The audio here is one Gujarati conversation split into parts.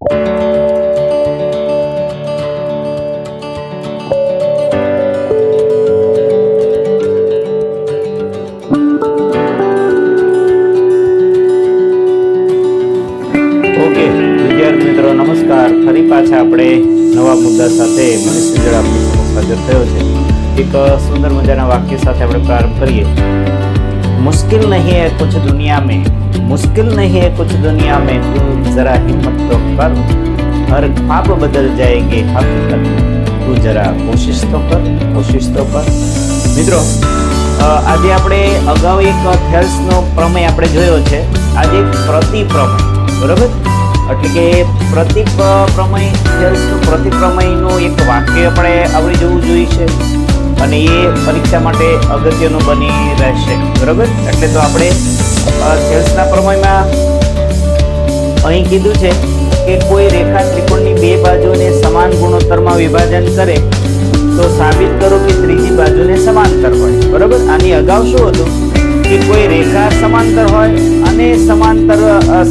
મિત્રો, નમસ્કાર. ફરી પાછા આપણે નવા મુદ્દા સાથે મનીષ સિંજળ આપણી થયો છે. એક સુંદર મજાના વાક્ય સાથે આપણે પ્રારંભ કરીએ. મુશ્કેલ નહીં હે કુછ દુનિયા મેં मुश्किल नहीं है कुछ दुनिया में तू जरा हिम्मत तो कर हर ख्वाब बदल जाएंगे हकीकत તું જરા કોશિશ તો કર કોશિશ તો કર મિત્રો અ, આજે આપણે અગાઉ એક થેલ્સનો પ્રમેય આપણે જોયો છે આજે એક પ્રતિપ્રમેય બરાબર એટલે કે પ્રતિ પ્રમેય થેલ્સનું પ્રતિપ્રમેયનું એક વાક્ય આપણે આવડી જવું જોઈએ છે અને એ પરીક્ષા માટે અગત્યનું બની રહેશે. બરાબર? એટલે તો આપણે સેલ્સના પ્રમાણમાં અહીં કીધું છે કે કોઈ રેખા ત્રિકોણની બે બાજુને સમાન ગુણોત્તરમાં વિભાજન કરે, તો સાબિત કરો કે ત્રીજી બાજુને સમાંતર હોય. બરાબર? આની અગાઉ શું હતું? કે કોઈ રેખા સમાંતર હોય અને સમાંતર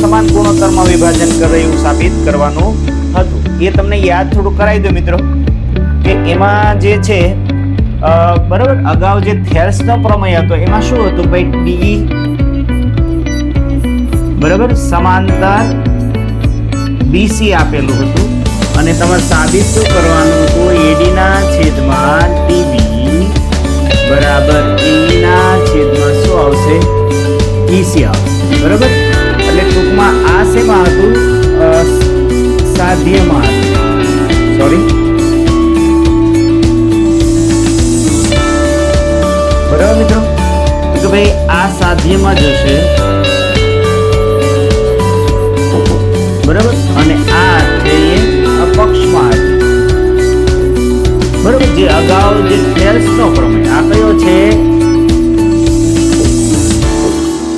સમાન ગુણોત્તરમાં વિભાજન કરે એવું સાબિત કરવાનું હતું. એ તમને યાદ થોડું કરાવી દો મિત્રો. કે એમાં જે છે બરાબર. અગાઉ જે થેલ્સનો પ્રમેય હતો, એમાં શું હતું ભાઈ? ડી બરાબર? સમાંતર બીસી આપેલું હતું. અને તમારે સાબિત શું કરવાનું હતું? એડીના છેદમાં ટીબી બરાબર? એના છેદમાં શું આવશે? ઈસી આવશે. બરાબર? એટલે ટૂંકમાં આ શેમાં હતું? સાધ્યમાં. હતું સોરી સાધ્યમાં જશે. બરાબર? અને આ છે એ અપક્ષમાં બરાબર? જે અગાઉ જે થેલ્સનો પ્રમેય, આ કયો છે?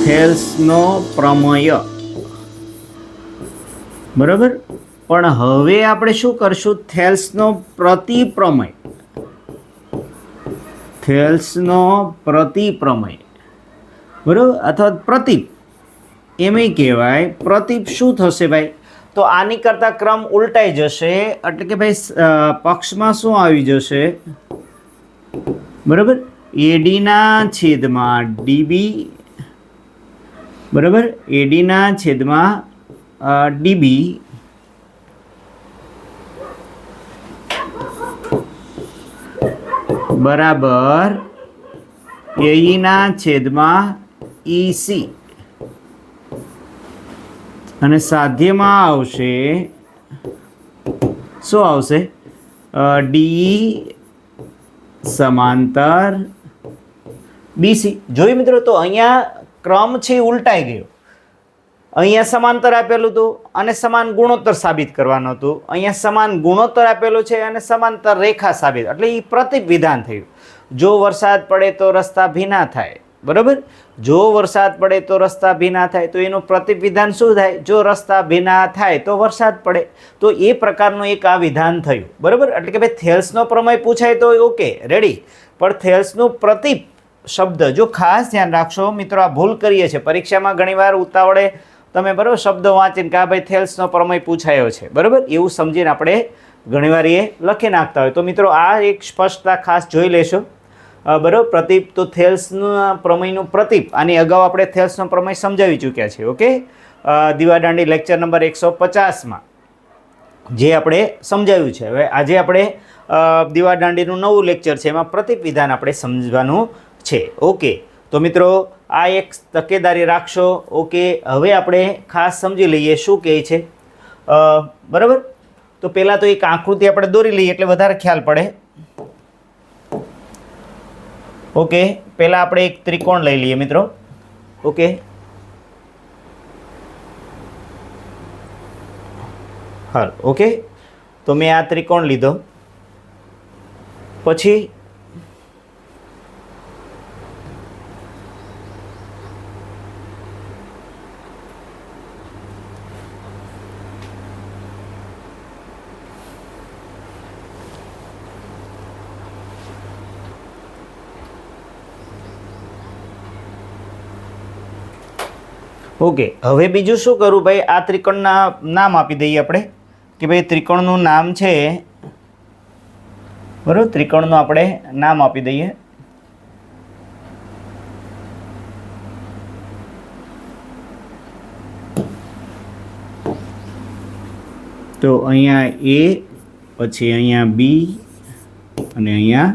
થેલ્સનો પ્રમેય. બરાબર? પણ હવે આપણે શું કરશું? થેલ્સનો પ્રતિપ્રમેય. થેલ્સનો પ્રતિપ્રમેય. બરાબર? અથવા પ્રતિપ. એમય કહેવાય. પ્રતિપ શું થશે ભાઈ? તો આની કરતાં ક્રમ ઉલટાઈ જશે. એટલે કે ભાઈ પક્ષમાં શું આવી જશે? બરાબર? એડીના છેદમાં ડીબી બરાબર? એડીના છેદમાં ડીબી બરાબર. એઈના છેદમાં ઈસી અને સાધ્યમાં આવશે, શું આવશે? ડી, સમાંતર બીસી જોયું મિત્રો તો અહીંયા ક્રમ છે ઉલટાઈ ગયો. અહીંયા સમાંતર આપેલું હતું અને સમાન ગુણોત્તર સાબિત કરવાનું હતું. અહીંયા સમાન ગુણોત્તર આપેલું છે અને સમાંતર રેખા સાબિત. એટલે એ પ્રતિક વિધાન થયું. જો વરસાદ પડે તો રસ્તા ભીના થાય. બરાબર? જો વરસાદ પડે તો રસ્તા ભીના થાય, તો એનું પ્રતિપ વિધાન શું થાય? જો રસ્તા ભીના થાય તો વરસાદ પડે. તો એ પ્રકારનું એક આ વિધાન થયું. બરાબર? એટલે કે ભાઈ, થેલ્સનો પ્રમેય પૂછાય તો ઓકે રેડી પણ થેલ્સનું પ્રતિપ શબ્દ, જો ખાસ ધ્યાન રાખશો, મિત્રો, આ ભૂલ કરીએ છીએ. પરીક્ષામાં ઘણીવાર ઉતાવળે તમે બરાબર શબ્દ વાંચીને કે આ ભાઈ થેલ્સનો પ્રમેય પૂછાયો છે. બરાબર? એવું સમજીને આપણે ઘણીવાર એ લખી નાખતા હોય. તો મિત્રો, આ એક સ્પષ્ટતા ખાસ જોઈ લેશો. બરાબર? પ્રતિપ તો થેલ્સના પ્રમેયનું પ્રતિપ. આની અગાઉ આપણે થેલ્સનો પ્રમેય સમજાવી ચૂક્યા છીએ, ઓકે? દીવાદાંડી લેક્ચર નંબર એકસો પચાસમાં જે આપણે સમજાવ્યું છે. હવે આજે આપણે દીવાદાંડીનું નવું લેક્ચર છે, એમાં પ્રતિપ વિધાન આપણે સમજવાનું છે, ઓકે? તો મિત્રો, આ એક તકેદારી રાખશો, ઓકે? હવે આપણે ખાસ સમજી લઈએ શું કહે છે. બરાબર? તો પહેલાં તો એક આકૃતિ આપણે દોરી લઈએ, એટલે વધારે ખ્યાલ પડે. ઓકે પહેલાં આપણે એક ત્રિકોણ લઈ લઈએ મિત્રો. ઓકે હાલ ઓકે તો મેં આ ત્રિકોણ લીધો. પછી ઓકે, હવે બીજું શું કરું ભાઈ? આ ત્રિકોણના નામ આપી દઈએ આપણે. કે ભાઈ, ત્રિકોણનું નામ છે, બરાબર? ત્રિકોણનું આપણે નામ આપી દઈએ. તો અહીંયા એ, પછી અહીંયા બી, અને અહીંયા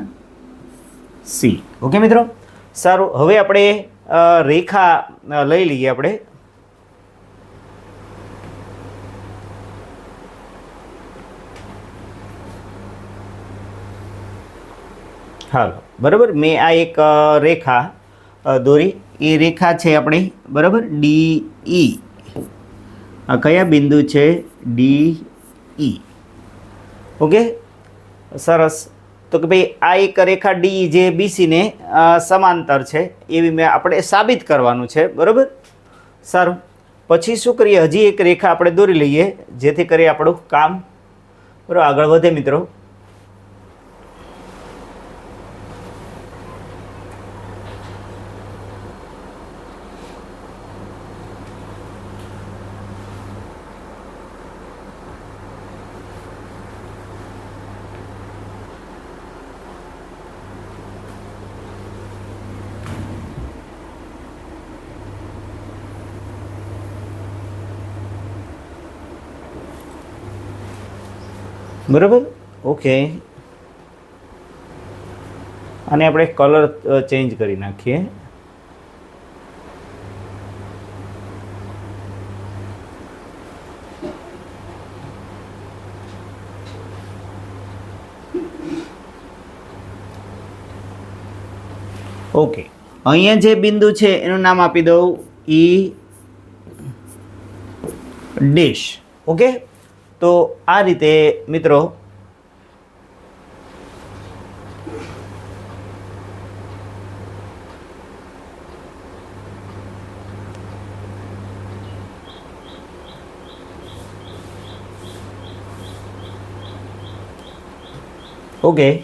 સી. ઓકે મિત્રો? સારું, હવે આપણે રેખા લઈ લઈએ આપણે. હાલો. બરાબર? મેં આ એક રેખા દોરી. એ રેખા છે આપણી. બરાબર? ડી ઈ આ કયા બિંદુ છે? D E okay? સરસ. તો કે ભાઈ, આ એક રેખા ડી જે બીસીને સમાંતર છે. એવી મેં આપણે સાબિત કરવાનું છે. બરાબર? સારું. પછી શું કરીએ? હજી એક રેખા આપણે દોરી લઈએ, જેથી કરી આપણું કામ. બરાબર? આગળ વધે મિત્રો. બરાબર? ઓકે. અને આપણે કલર ચેન્જ કરી નાખીએ. ઓકે. અહીંયા જે બિંદુ છે, એનું નામ આપી દઉં. E, dash. ઓકે? તો આ રીતે મિત્રો. ઓકે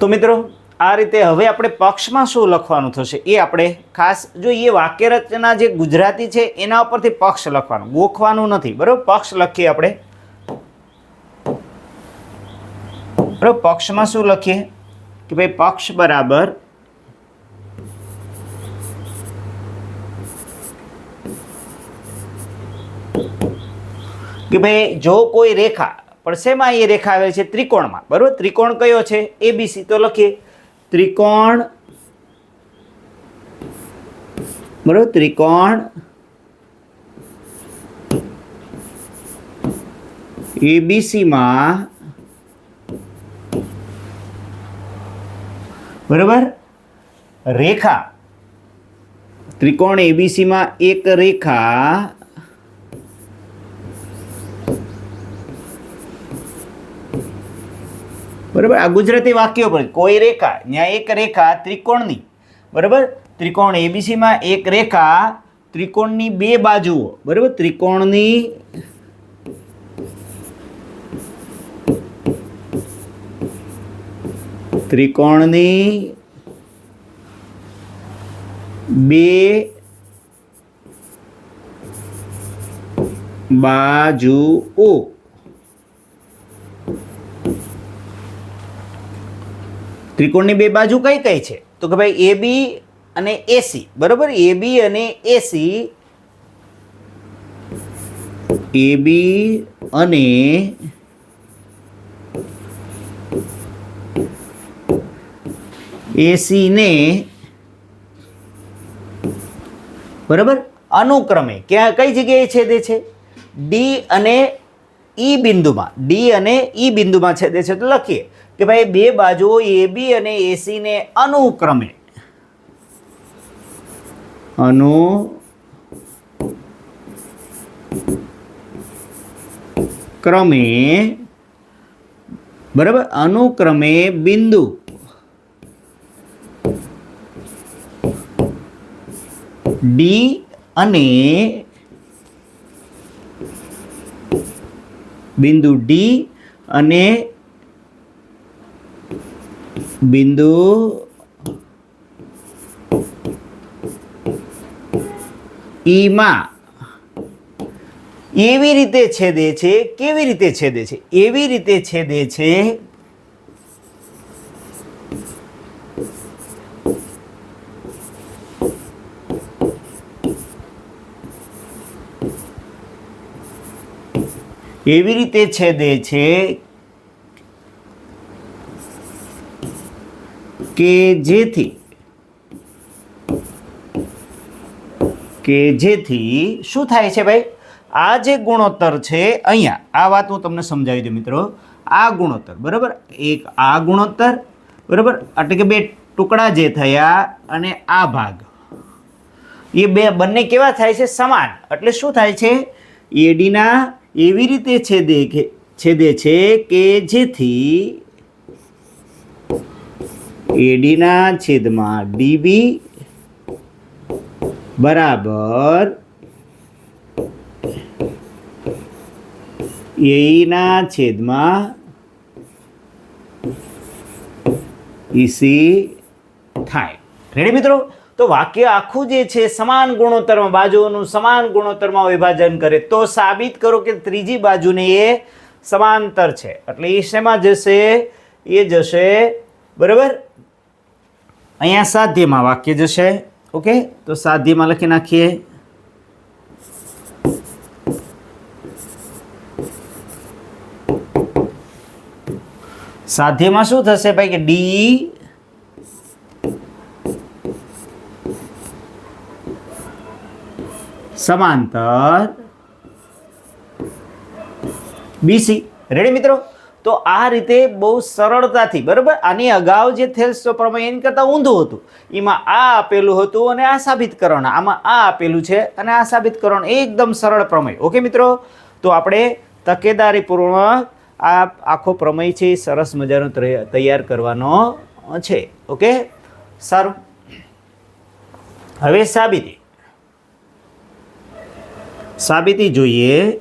તો મિત્રો આ રીતે હવે આપણે પક્ષમાં શું લખવાનું થશે એ આપણે ખાસ જો એ વાક્ય રચના જે ગુજરાતી છે એના ઉપરથી પક્ષ લખવાનું, ગોખવાનું નથી. બરાબર? પક્ષ લખીએ આપણે. બરાબર? પક્ષમાં શું લખીએ? કે ભાઈ પક્ષ બરાબર કે ભાઈ જો કોઈ રેખા, પણ શેમાં એ રેખા આવે છે? ત્રિકોણમાં. બરાબર? ત્રિકોણ કયો છે? એબીસી તો લખીએ. ત્રિકોણ બરાબર ત્રિકોણ એબીસીમાં બરોબર રેખા ત્રિકોણ એબીસીમાં એક રેખા બરાબર? આ ગુજરાતી વાક્યો પર કોઈ રેખા, ત્યાં એક રેખા ત્રિકોણની. બરાબર? ત્રિકોણ એબીસીમાં એક રેખા ત્રિકોણની બે બાજુઓ. બરાબર? ત્રિકોણની ત્રિકોણની બે બાજુઓ. ત્રિકોણની બે બાજુ કઈ કઈ છે? તો કે ભાઈ એ બી અને એસી બરાબર? એ બી અને એસી એ બી અને એસી ને બરાબર? અનુક્રમે. ક્યાં, કઈ જગ્યાએ છેદે છે? ડી અને ઈ બિંદુમાં. ડી અને ઈ બિંદુમાં છેદે છે. તો લખીએ. કે ભાઈ બે બાજુઓ એબી અને એસી ને અનુક્રમે. અનુ ક્રમે, બરાબર? અનુક્રમે બિંદુ. ડી અને બિંદુ ડી અને બિંદુ ઈમાં એવી રીતે છેદે છે કેવી રીતે છેદે છે એવી રીતે છેદે છે એવી રીતે છેદે છે કે જેથી કે જેથી શું થાય છે ભાઈ? આ જે ગુણોત્તર છે અહીંયા, આ વાત હું તમને સમજાવી દઉં મિત્રો. આ ગુણોત્તર, બરાબર? એક આ ગુણોત્તર, બરાબર? એટલે કે બે ટુકડા જે થયા અને આ ભાગ. એ બે, બંને કેવા થાય છે? સમાન. એટલે શું થાય છે? એડીના એવી રીતે છેદે છેદે છે કે જેથી એડીના છેદમાં ડીબી બરાબર એઈના છેદમાં ઈસી થાય. રેડી મિત્રો? તો વાક્ય આખું જે છે સમાન ગુણોત્તરમાં, બાજુઓનું સમાન ગુણોત્તરમાં વિભાજન કરે. તો સાબિત કરો કે ત્રીજી બાજુને એ સમાંતર છે. એટલે એ શેમાં જશે? એ જશે. બરાબર? અહીંયા સાધ્યમાં વાક્ય જશે. ઓકે? તો સાધ્યમાં લખી નાખીએ. સાધ્યમાં શું થશે ભાઈ કે ડી સમાંતર બીસી રેડી મિત્રો? તો આ રીતે બહુ સરળતાથી, બરાબર? આની અગાઉ જે થેલ્સ પ્રમેય એની કરતાં ઊંધું હતું. એમાં આ આપેલું હતું અને આ સાબિત કરણ આમાં આ આપેલું છે અને આ સાબિત કરવાનું એકદમ સરળ પ્રમેય. ઓકે મિત્રો? તો આપણે તકેદારીપૂર્વક આ આખો પ્રમેય છે સરસ મજાનો તૈયાર કરવાનો છે. ઓકે? સારું. હવે સાબિતી. સાબિતી જોઈએ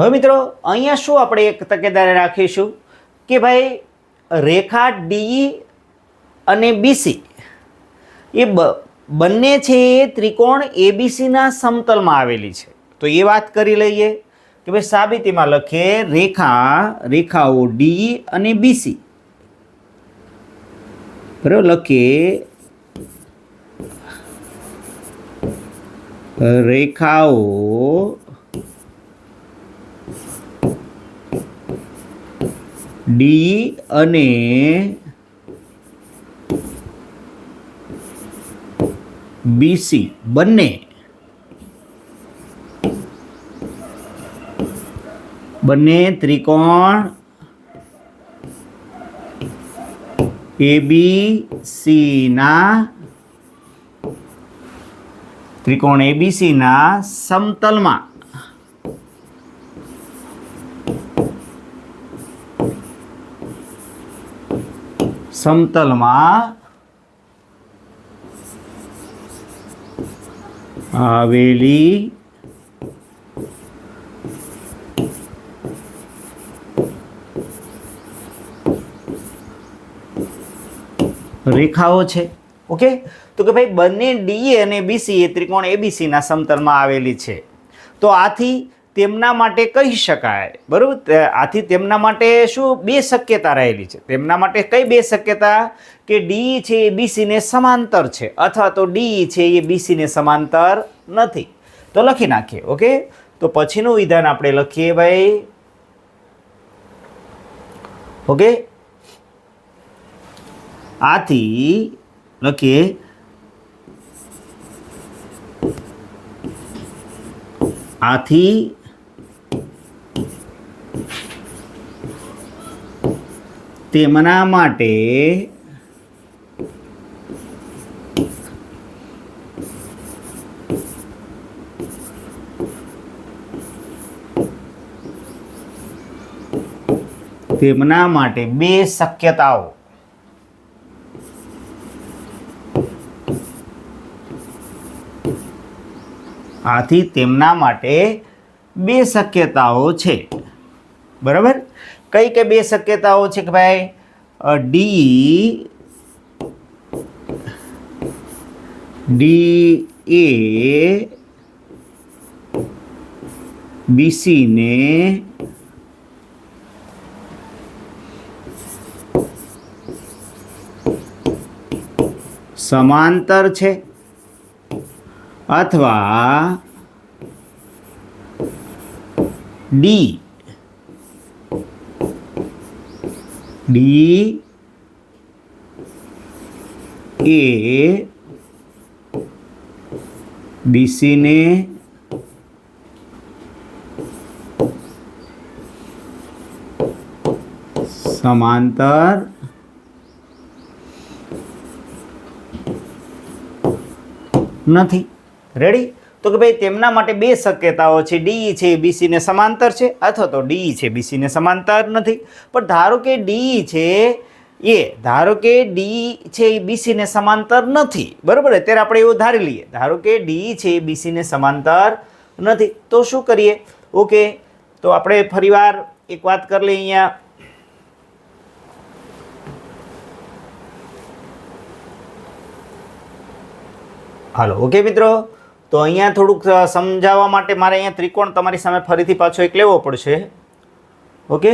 હવે મિત્રો, અહીંયા શું આપણે એક તકેદારી રાખીશું કે ભાઈ રેખા ડી અને બીસી એ બંને છે એ ત્રિકોણ એબીસીના સમતલમાં આવેલી છે. તો એ વાત કરી લઈએ કે ભાઈ સાબિતીમાં લખીએ રેખા, રેખાઓ ડી અને બીસી બરાબર, લખીએ. રેખાઓ ડી અને બીસી બંને. બંને ત્રિકોણ એબીસીના ત્રિકોણ એબીસીના સમતલમાં. સમતલમાં આવેલી રેખાઓ છે. ઓકે? તો કે ભાઈ બંને ડી અને બીસી એ ત્રિકોણ એબીસીના સમતલમાં આવેલી છે. તો આથી તેમના માટે કહી શકાય. બરાબર? આથી તેમના માટે શું? બે શક્યતા રહેલી છે. તેમના માટે કઈ બે શક્યતા? કે ડી છે એ બીસીને સમાંતર છે. અથવા તો ડી છે એ બીસીને સમાંતર નથી. તો લખી નાખીએ, ઓકે? તો પછીનું વિધાન આપણે લખીએ ભાઈ. ઓકે? આથી લખીએ. આથી તેમના માટે તેમના માટે બે શક્યતાઓ. આથી તેમના માટે બે શક્યતાઓ છે. બરાબર? કઈ કે બે શક્યતાઓ છે કે ભાઈ? ડી ડી એ બીસીને સમાંતર છે. અથવા ડી ડી એ બીસીને સમાંતર નથી. રેડી તો કે ભાઈ તેમના માટે બે શક્યતાઓ છે. ડી છે બીસીને સમાંતર છે અથવા તો ડી છે બીસીને સમાંતર નથી. પણ ધારો કે ડી છે એ, ધારો કે ડી છે એ બીસીને સમાંતર નથી. બરાબર? અત્યારે આપણે એવું ધારી લઈએ. ધારો કે ડી છે એ બીસીને સમાંતર નથી. તો શું કરીએ? ઓકે તો આપણે ફરીવાર એક વાત કરી લઈએ અહીંયા. હાલો ઓકે મિત્રો? તો અહીંયા થોડુંક સમજાવવા માટે મારે અહીંયા ત્રિકોણ તમારી સામે ફરીથી પાછો એક લેવો પડશે. ઓકે?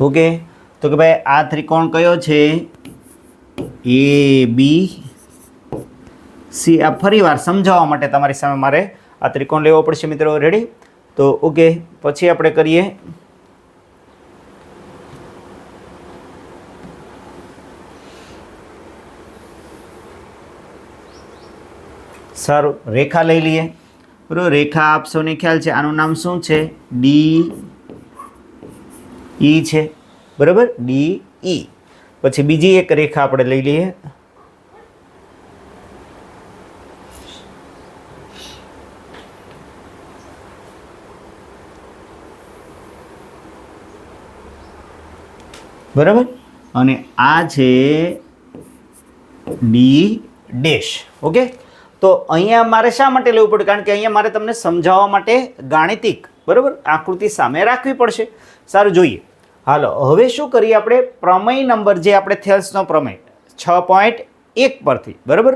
ઓકે? તો કે ભાઈ, આ ત્રિકોણ કયો છે? એ બી સી આ ફરીવાર સમજાવવા માટે તમારી સામે મારે આ ત્રિકોણ લેવો પડશે મિત્રો. રેડી તો ઓકે પછી આપણે કરીએ. સારું, રેખા લઈ લઈએ. બરોબર, રેખા આપ સૌને ખ્યાલ છે આનું નામ શું છે? ડી ઈ છે. બરાબર? ડી ઈ પછી બીજી એક રેખા આપણે લઈ લઈએ. બરાબર? અને આ છે ડી ડેશ, ઓકે? તો અહીંયા મારે શા માટે લેવું પડે? કારણ કે અહીંયા મારે તમને સમજાવવા માટે ગાણિતિક, બરાબર? આકૃતિ સામે રાખવી પડશે. સારું, જોઈએ. હાલો, હવે શું કરીએ આપણે? પ્રમેય નંબર જે આપણે થેલ્સનો પ્રમેય. છ પોઈન્ટ એક પરથી, બરાબર?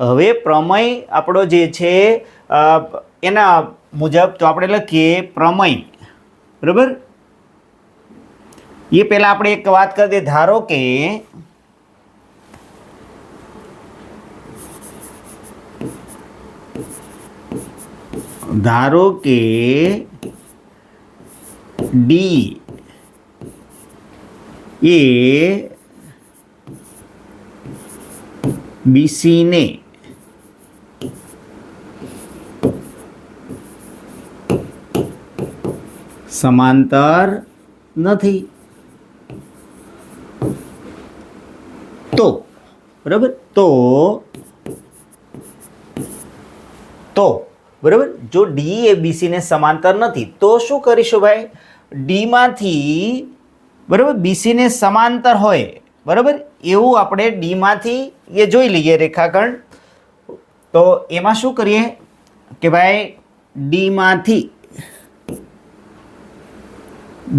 હવે પ્રમેય આપણો જે છે એના મુજબ તો આપણે લખીએ પ્રમેય, બરાબર? એ પહેલાં આપણે એક વાત કરી દઈએ. ધારો કે ધારો કે ડી એ બીસીને સમાંતર નથી. તો, બરાબર? તો તો, બરાબર? જો ડી એ બીસીને સમાંતર નથી, તો શું કરીશું ભાઈ? ડીમાંથી બરાબર? બીસીને સમાંતર હોય, બરાબર? એવું આપણે ડીમાંથી એ જોઈ લઈએ રેખાખંડ. તો એમાં શું કરીએ કે ભાઈ ડીમાંથી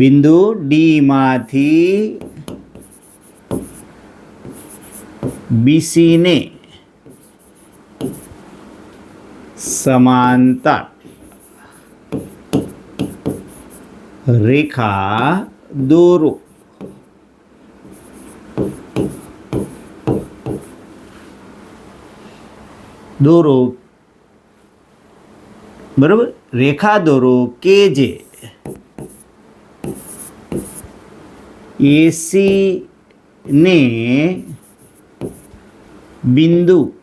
બિંદુ ડીમાંથી બીસીને સમાંતર રેખા દોરો. દોરો. બરાબર? રેખા દોરો કે જે? એસી ને બિંદુ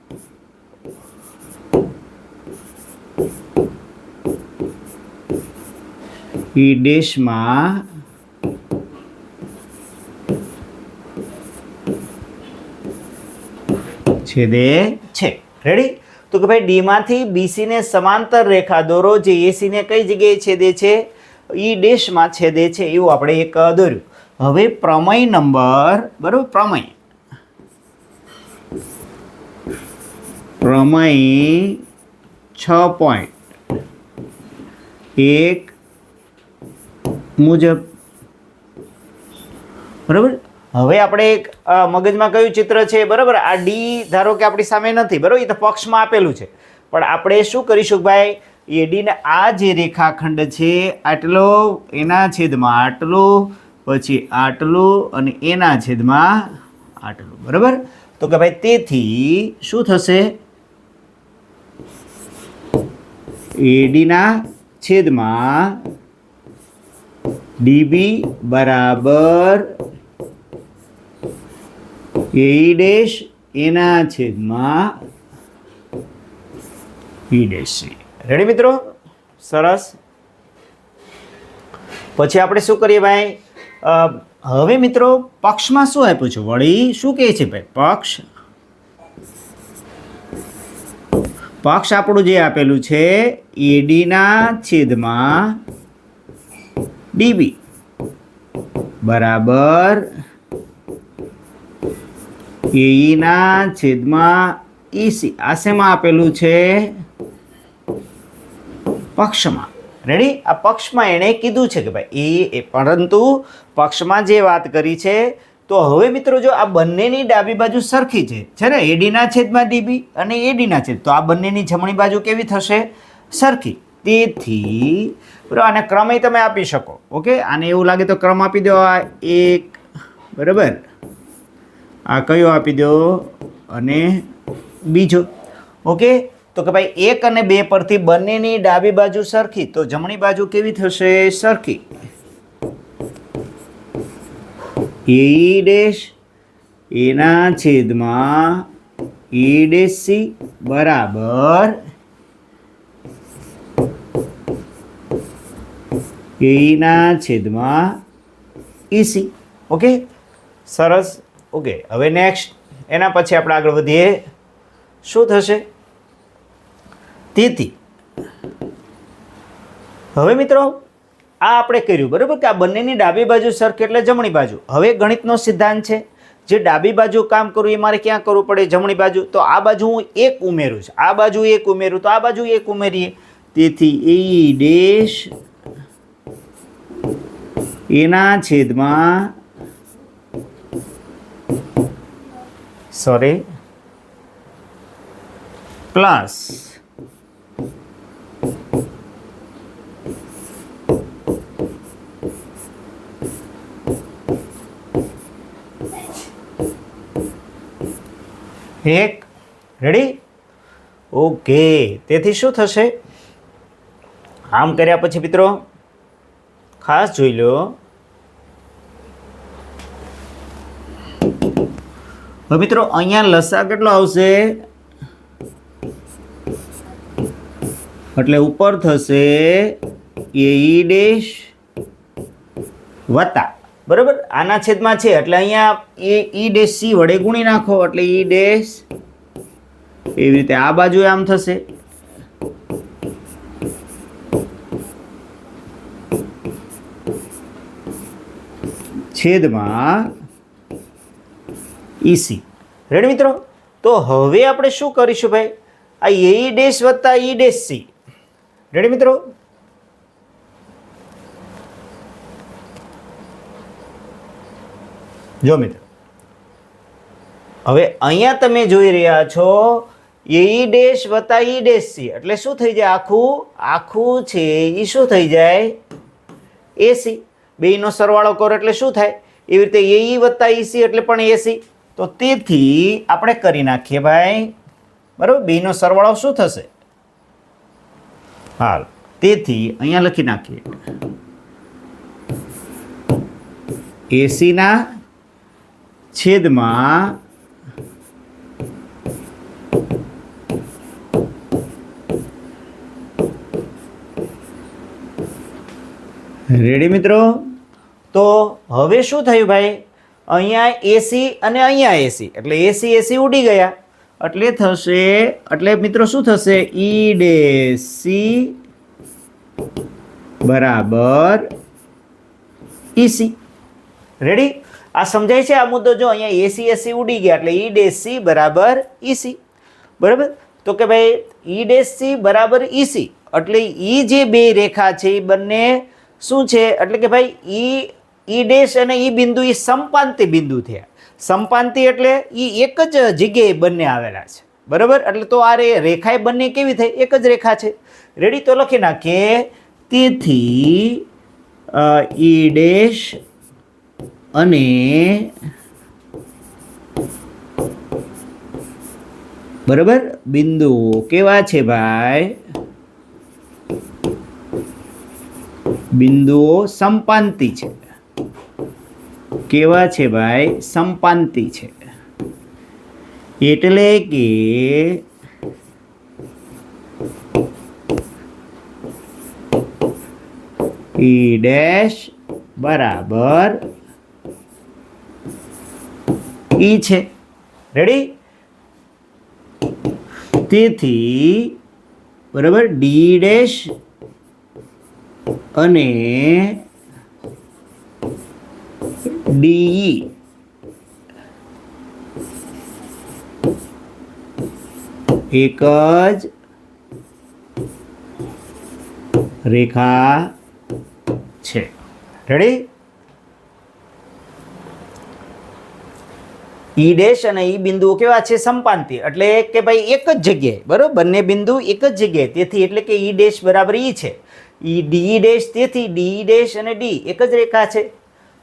ઈ ડેશમાં છેદે છે. રેડી તો કે ભાઈ ડીમાંથી બીસીને સમાંતર રેખા દોરો, જે એસીને કઈ જગ્યાએ છેદે છે? ઈ ડેશમાં છેદે છે, એવું આપણે એક દોર્યું. હવે પ્રમેય નંબર, બરાબર, પ્રમેય. પ્રમેય છ પોઈન્ટ એક મુજબ. બરાબર? હવે આપણે એક મગજમાં કયું ચિત્ર છે બરાબર? આ ડી ધારો કે આપણી સામે નથી, બરાબર? એ તો પક્ષમાં આપેલું છે. પણ આપણે શું કરીશું ભાઈ? એ ડીને આ જે રેખાખંડ છે, આટલો, એના છેદમાં આટલો, પછી આટલો અને એના છેદમાં આટલું, બરાબર? તો કે ભાઈ તેથી શું થશે? એડીના છેદમાં ડીબી બરાબર એ ડેશ એના છેદમાં ઈ ડેશ રેડી મિત્રો? સરસ. પછી આપણે શું કરીએ ભાઈ? હવે મિત્રો પક્ષમાં શું આપ્યું છે? વળી શું કહે છે ભાઈ? પક્ષ. પક્ષ આપણું જે આપેલું છે એડીના છેદમાં ડીબી. બરાબર. એઈના છેદમાં ઈસી. આ શેમાં આપેલું છે? પક્ષમાં. રેડી આ પક્ષમાં એણે કીધું છે કે ભાઈ, એ પરંતુ પક્ષમાં જે વાત કરી છે, તો હવે મિત્રો જો આ બંનેની ડાબી બાજુ સરખી છે છે ને? એડીના છેદમાં ડીબી અને એડીના છેદ. તો આ બંનેની જમણી બાજુ કેવી થશે? સરખી. તેથી, બરાબર, આને ક્રમેય તમે આપી શકો. ઓકે? આને એવું લાગે તો ક્રમ આપી દો આ એક, બરાબર? આ કયો આપી દો? અને બીજો. ઓકે? તો કે ભાઈ એક અને બે પરથી બંનેની ડાબી બાજુ સરખી, તો જમણી બાજુ કેવી થશે? સરખી. એ ડેશ, એના છેદમાં એ ડેશ સી બરાબર. એના છેદમાં ઈસી ઓકે? સરસ. ઓકે હવે નેક્સ્ટ એના પછી આપણે આગળ વધીએ. શું થશે? તેથી. હવે મિત્રો, આ આપણે કર્યું, બરાબર? કે આ બંનેની ડાબી બાજુ સરખી એટલે જમણી બાજુ. હવે ગણિતનો સિદ્ધાંત છે, જે ડાબી બાજુ કામ કરવું એ મારે ક્યાં કરવું પડે? જમણી બાજુ. તો આ બાજુ હું એક ઉમેરું છું. આ બાજુ એક ઉમેરું, તો આ બાજુ એક ઉમેરીએ. તેથી એ ડેશ, એના છેદમાં સોરી પ્લસ એક રેડી ઓકે તેથી શું થશે? આમ કર્યા પછી મિત્રો ખાસ જોઈ લો. હવે મિત્રો, અહીંયા લસા કેટલો આવશે? એટલે ઉપર થશે એ ડેશ વત્તા. બરાબર? આના છેદમાં છે, એટલે અહીંયા એ ઈ ડેશ સી વડે ગુણી નાખો, એટલે ઈ ડેશ એવી રીતે આ બાજુ આમ થશે. છેદમાં ઈસી રેડ મિત્રો? તો હવે આપણે શું કરીશું ભાઈ? આ એ ડેશ વત્તા ઈ ડેશ સી રેડી મિત્રો? જો મિત્રો. હવે અહીંયા તમે જોઈ રહ્યા છો એ ડેશ વત્તા ઈ ડેશ સી એટલે શું થઈ જાય આખું? આખું છે એ શું થઈ જાય? એસી બેયનો સરવાળો કરો એટલે શું થાય? એવી રીતે એ વત્તા ઈસી એટલે પણ એસી તો તેથી આપણે કરી નાખીએ ભાઈ. બરાબર? બેનો સરવાળો શું થશે? હાલ. તેથી અહીંયા લખી નાખીએ. એસીના છેદમાં રેડી મિત્રો? તો હવે શું થયું ભાઈ? અહીંયા એસી અને અહીંયા એસી એટલે એસી એસી ઉડી ગયા. એટલે થશે, એટલે મિત્રો શું થશે? ઈ ડેશ સી બરાબર ઈસી રેડી આ સમજાય છે આ મુદ્દો? જો અહીંયા એસી એસી ઉડી ગયા, એટલે ઈ ડેસી બરાબર ઈસી બરાબર? તો કે ભાઈ ઈ ડેશ સી બરાબર ઈસી એટલે ઈ જે બે રેખા છે, એ બંને શું છે? એટલે કે ભાઈ ઈ ઈ ડેશ અને ઈ બિંદુ એ સંપાંતિ બિંદુ થયા. સંપાંતિ એટલે એ એક જ જગ્યાએ બંને આવેલા છે. બરાબર? એટલે તો આ રેખાએ બંને કેવી થઈ? એક જ રેખા છે. રેડી તો લખી નાખીએ. તેથી ઈ ડેશ અને બરાબર? બિંદુ કેવા છે ભાઈ? બિંદુઓ સંપાંતિ છે. કેવા છે ભાઈ? સંપાંતિ છે. એટલે કે ઈ ડેશ બરાબર ઈ છે. રેડી તેથી બરાબર ડી ડેશ અને ડીઈ એક જ રેખા છે રેડી ઈ ડેશ અને ઈ બિંદુઓ કેવા છે? સંપાંતિ. એટલે કે ભાઈ એક જ જગ્યાએ. બરોબર? બંને બિંદુ એક જ જગ્યાએ. તેથી એટલે કે ઈ ડેશ બરાબર ઈ છે. ઈ ડી ડેશ, તેથી ડી ડેશ અને ડી. એક જ રેખા છે.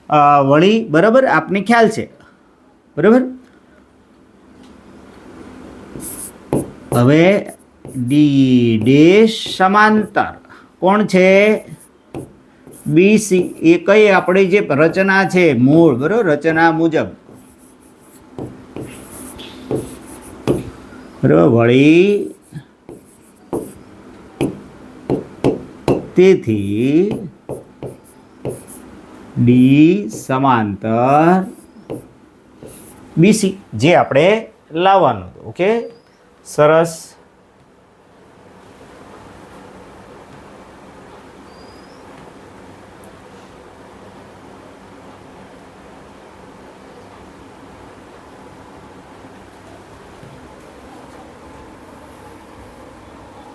વળી બરાબર આપને ખ્યાલ છે. બરાબર? હવે ડી ડેશ સમાંતર. કોણ છે? બીસી એ કઈ આપણી જે રચના છે, મૂળ. બરાબર? રચના મુજબ. બરાબર? વળી તેથી ડી સમાંતર બીસી જે આપણે લાવવાનું હતું ઓકે સરસ.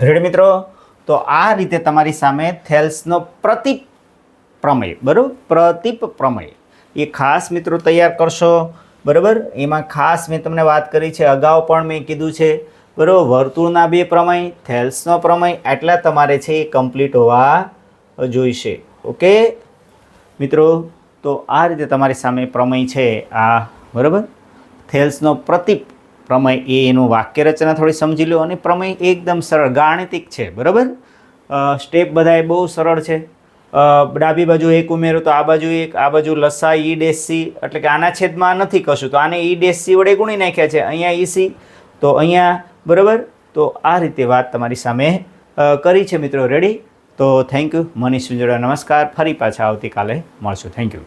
રેડ મિત્રો? તો આ રીતે તમારી સામે થેલ્સનો પ્રતિપ પ્રમેય, બરાબર? પ્રતિપ પ્રમેય. એ ખાસ મિત્રો તૈયાર કરશો, બરાબર? એમાં ખાસ મેં તમને વાત કરી છે, અગાઉ પણ મેં કીધું છે, બરાબર? વર્તુળના બે પ્રમેય, થેલ્સનો પ્રમેય એટલા તમારે છે એ કમ્પ્લીટ હોવા જોઈશે, ઓકે? મિત્રો, તો આ રીતે તમારી સામે પ્રમેય છે, આ, બરાબર? થેલ્સનો પ્રતિપ પ્રમેય, એ એનું વાક્ય રચના થોડી સમજી લો, અને પ્રમેય એકદમ સરળ, ગાણિતિક છે, બરાબર? સ્ટેપ બધાય બહુ સરળ છે. ડાબી બાજુ એક ઉમેરો, તો આ બાજુ એક, આ બાજુ લસા ઈ ડેસ સી, એટલે કે આના છેદમાં નથી કશું. તો આને ઈ ડેસ સી વડે ગુણી નાખ્યા છે. અહીંયા ઈ સી, તો અહીંયા, બરાબર? તો આ રીતે વાત તમારી સામે કરી છે મિત્રો. રેડી તો થેન્ક યુ મનીષ સુંજોડા નમસ્કાર. ફરી પાછા આવતીકાલે મળશું. Thank you